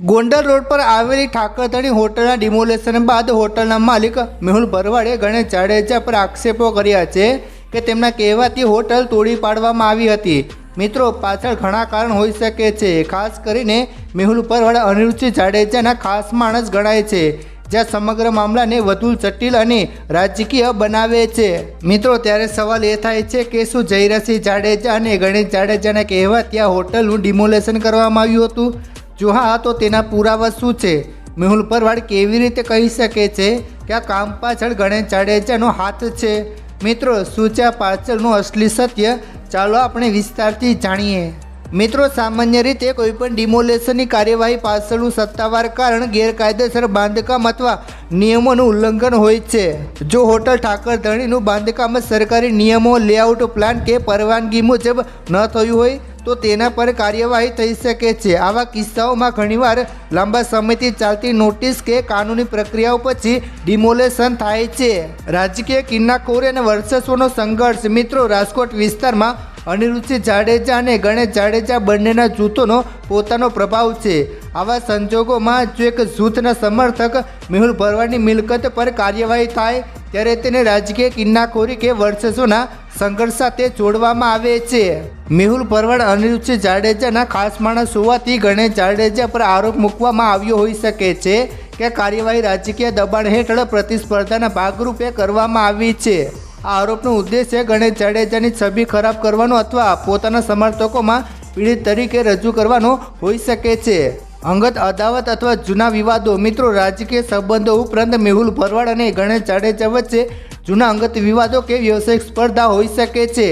Gondal road પર આવેલી ઠાકરધણી હોટલના ડિમોલેશન બાદ હોટલના માલિક મેહુલ ભરવાડે ગણેશ જાડેજા પર આક્ષેપો કર્યા છે કે તેમના કહેવાથી હોટલ તોડી પાડવામાં આવી હતી. મિત્રો, પાછળ ઘણા કારણ હોઈ શકે છે. ખાસ કરીને મેહુલ ભરવાડ અનિરુચિ જાડેજાના ખાસ માણસ ગણાય છે, જ્યાં સમગ્ર મામલાને વધુ જટિલ અને રાજકીય બનાવે છે. મિત્રો, ત્યારે સવાલ એ થાય છે કે શું જયરસિંહ જાડેજા અને ગણેશ જાડેજાના કહેવાથી આ હોટલનું ડિમોલેશન કરવામાં આવ્યું હતું? જો હા, તો તેના પુરાવા શું છે? મેહુલ પરવાડ કેવી રીતે કહી શકે છે કે આ કામ પાછળ ગણેશ જાડેજાનો હાથ છે? મિત્રો આ પાછળનું અસલી સત્ય? ચાલો આપણે વિસ્તારથી જાણીએ. મિત્રો, સામાન્ય રીતે કોઈપણ ડિમોલેશનની કાર્યવાહી પાછળનું સત્તાવાર કારણ ગેરકાયદેસર બાંધકામ અથવા નિયમોનું ઉલ્લંઘન હોય છે. જો હોટલ ઠાકરધણીનું બાંધકામ સરકારી નિયમો, લેઆઉટ પ્લાન કે પરવાનગી મુજબ ન થયું હોય તો તેના પર કાર્યવાહી થઈ શકે છે. આવા કિસ્સાઓમાં ઘણીવાર લાંબા સમયથી ચાલતી નોટિસ કે કાનૂની પ્રક્રિયાઓ પછી ડિમોલેશન થાય છે. રાજકીય કિન્નાખોરી અને વર્ચસ્વનો સંઘર્ષ મિત્રો રાજકોટ વિસ્તારમાં અનિરુદ્ધ જાડેજા અને ગણેશ જાડેજા બંનેના જૂથોનો પોતાનો પ્રભાવ છે. આવા સંજોગોમાં જો એક જૂથના સમર્થક મેહુલ ભરવાડની મિલકત પર કાર્યવાહી થાય, ત્યારે તેને રાજકીય કિન્નાખોરી કે વર્ચસ્વના સંઘર્ષ સાથે જોડવામાં આવે છે. મેહુલ ભરવાડ અનિરુદ્ધ જાડેજાના ખાસ માણસ હોવાથી ગણેશ જાડેજા પર આરોપ મૂકવામાં આવ્યો હોઈ શકે છે કે કાર્યવાહી રાજકીય દબાણ હેઠળ પ્રતિસ્પર્ધાના ભાગરૂપે કરવામાં આવી છે. આ આરોપનો ઉદ્દેશ્ય ગણેશ જાડેજાની છબી ખરાબ કરવાનો અથવા પોતાના સમર્થકોમાં પીડિત તરીકે રજૂ કરવાનો હોઈ શકે છે. અંગત અદાવત અથવા જૂના વિવાદો, મિત્રો, રાજકીય સંબંધો ઉપરાંત મેહુલ ભરવાડ અને ગણેશ જાડેજા વચ્ચે જૂના અંગત વિવાદો કે વ્યવસાયિક સ્પર્ધા હોઈ શકે છે.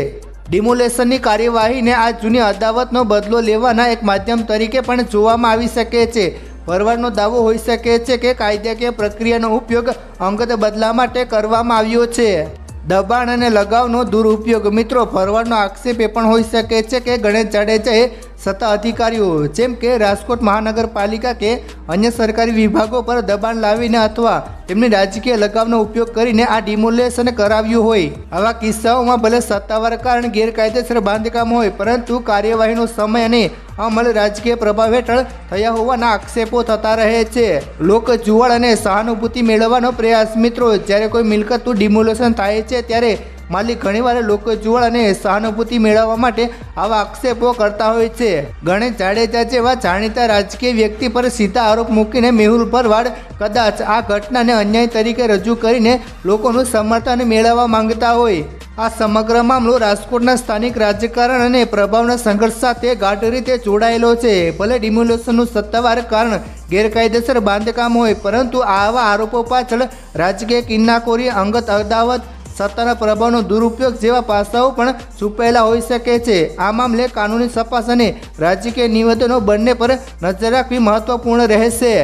ડિમોલેશનની કાર્યવાહીને આ જૂની અદાવતનો બદલો લેવાના એક માધ્યમ તરીકે પણ જોવામાં આવી શકે છે. ભરવાડનો દાવો હોઈ શકે છે કે કાયદાકીય પ્રક્રિયાનો ઉપયોગ અંગત બદલા માટે કરવામાં આવ્યો છે. દબાણ અને લગાવનો દુરુપયોગ. મિત્રો ફરવાનો આક્ષેપ એ પણ હોઈ શકે છે કે ગણેશ જાડેજાએ સત્તા અધિકારીઓ, જેમ કે રાજકોટ મહાનગરપાલિકા કે અન્ય સરકારી વિભાગો પર દબાણ લાવીને અથવા તેમની રાજકીય લગાવનો ઉપયોગ કરીને આ ડિમોલેશન કરાવ્યું હોય. આવા કિસ્સાઓમાં ભલે સત્તાવાર કારણ ગેરકાયદેસર બાંધકામ હોય, પરંતુ કાર્યવાહીનો સમય અને અમલ રાજકીય પ્રભાવ હેઠળ થયા હોવાના આક્ષેપો થતા રહે છે. લોક જુવાળ અને સહાનુભૂતિ મેળવવાનો પ્રયાસ મિત્રો, જ્યારે કોઈ મિલકતનું ડિમોલેશન થાય છે, ત્યારે માલિક ઘણીવાર લોકો જુવાળ અને સહાનુભૂતિ મેળવવા માટે આવા આક્ષેપો કરતા હોય છે. ગણેશ જાડેજા જેવા જાણીતા રાજકીય વ્યક્તિ પર સીધા આરોપ મૂકીને મેહુલ ભરવાડ કદાચ આ ઘટનાને અન્યાય તરીકે રજૂ કરીને લોકોનું સમર્થન મેળવવા માંગતા હોય. આ સમગ્ર મામલો રાજકોટના સ્થાનિક રાજકારણ અને પ્રભાવના સંઘર્ષ સાથે ગાઢ રીતે જોડાયેલો છે. ભલે ડિમ્યુલેશનનું સત્તાવાર કારણ ગેરકાયદેસર બાંધકામ હોય, પરંતુ આવા આરોપો પાછળ રાજકીય કિન્નાખોરી અંગત અદાવત, સત્તાના પ્રભાવનો દુરુપયોગ જેવા પાસાઓ પણ છુપાયેલા હોઈ શકે છે. આ મામલે કાનૂની તપાસ અને રાજકીય નિવેદનો બંને પર નજર રાખવી મહત્વપૂર્ણ રહેશે.